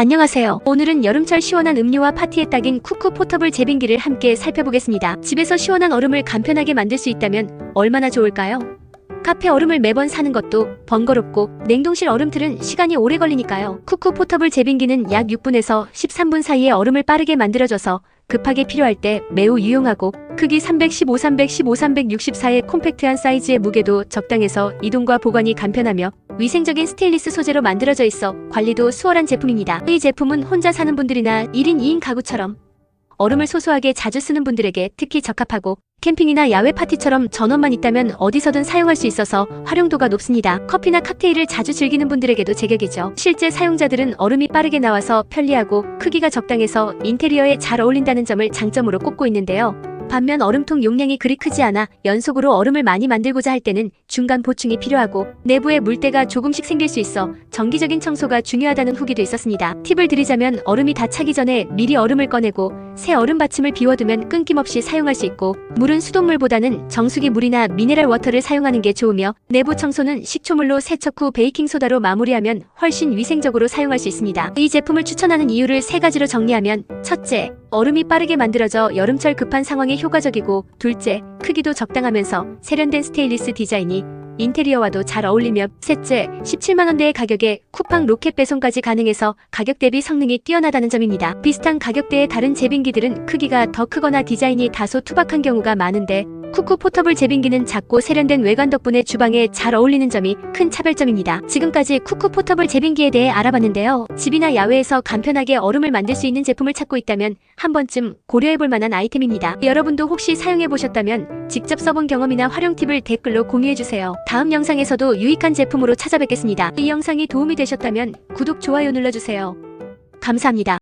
안녕하세요. 오늘은 여름철 시원한 음료와 파티에 딱인 쿠쿠 포터블 제빙기를 함께 살펴보겠습니다. 집에서 시원한 얼음을 간편하게 만들 수 있다면 얼마나 좋을까요? 카페 얼음을 매번 사는 것도 번거롭고 냉동실 얼음틀은 시간이 오래 걸리니까요. 쿠쿠 포터블 제빙기는 약 6분에서 13분 사이에 얼음을 빠르게 만들어줘서 급하게 필요할 때 매우 유용하고 크기 315, 315, 364의 콤팩트한 사이즈의 무게도 적당해서 이동과 보관이 간편하며 위생적인 스테인리스 소재로 만들어져 있어 관리도 수월한 제품입니다. 이 제품은 혼자 사는 분들이나 1인 2인 가구처럼 얼음을 소소하게 자주 쓰는 분들에게 특히 적합하고 캠핑이나 야외 파티처럼 전원만 있다면 어디서든 사용할 수 있어서 활용도가 높습니다. 커피나 칵테일을 자주 즐기는 분들에게도 제격이죠. 실제 사용자들은 얼음이 빠르게 나와서 편리하고 크기가 적당해서 인테리어에 잘 어울린다는 점을 장점으로 꼽고 있는데요. 반면 얼음통 용량이 그리 크지 않아 연속으로 얼음을 많이 만들고자 할 때는 중간 보충이 필요하고 내부에 물때가 조금씩 생길 수 있어 정기적인 청소가 중요하다는 후기도 있었습니다. 팁을 드리자면 얼음이 다 차기 전에 미리 얼음을 꺼내고 새 얼음 받침을 비워두면 끊김없이 사용할 수 있고 물은 수돗물보다는 정수기 물이나 미네랄 워터를 사용하는 게 좋으며 내부 청소는 식초물로 세척 후 베이킹 소다로 마무리하면 훨씬 위생적으로 사용할 수 있습니다. 이 제품을 추천하는 이유를 세 가지로 정리하면 첫째, 얼음이 빠르게 만들어져 여름철 급한 상황에 효과적이고 둘째, 크기도 적당하면서 세련된 스테인리스 디자인이 인테리어와도 잘 어울리며 셋째, 17만원대의 가격에 쿠팡 로켓 배송까지 가능해서 가격 대비 성능이 뛰어나다는 점입니다. 비슷한 가격대의 다른 제빙기들은 크기가 더 크거나 디자인이 다소 투박한 경우가 많은데 쿠쿠 포터블 제빙기는 작고 세련된 외관 덕분에 주방에 잘 어울리는 점이 큰 차별점입니다. 지금까지 쿠쿠 포터블 제빙기에 대해 알아봤는데요. 집이나 야외에서 간편하게 얼음을 만들 수 있는 제품을 찾고 있다면 한 번쯤 고려해볼 만한 아이템입니다. 여러분도 혹시 사용해보셨다면 직접 써본 경험이나 활용 팁을 댓글로 공유해주세요. 다음 영상에서도 유익한 제품으로 찾아뵙겠습니다. 이 영상이 도움이 되셨다면 구독, 좋아요 눌러주세요. 감사합니다.